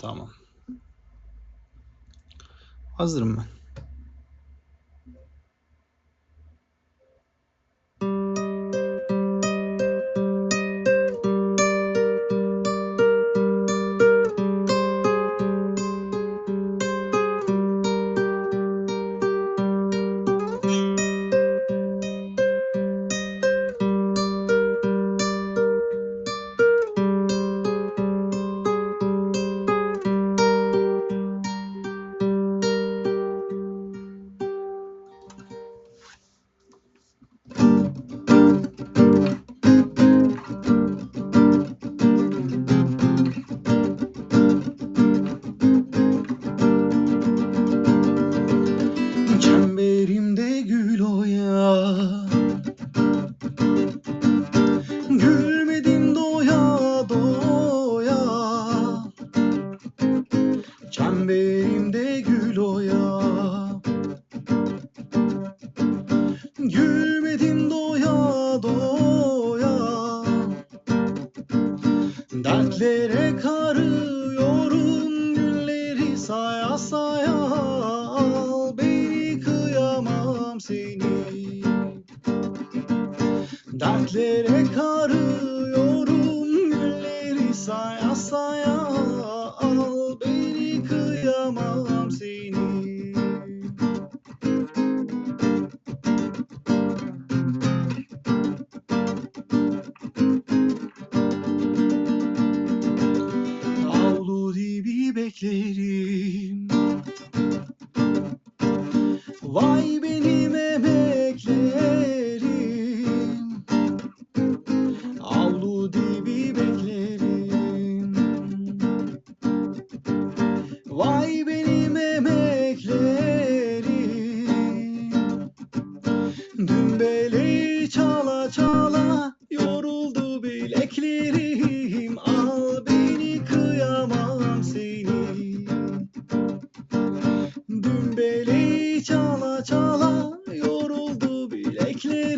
Tamam. Hazırım ben. Gülmedim doya doya. Dertlere karıyorum günleri saya saya. Al beni kıyamam seni. Dertlere karıyorum Vay benim emeklerim. Avlu dibi beklerim. Vay benim emeklerim. Dün beleği çala çala yoruldu bileklerim yoruldu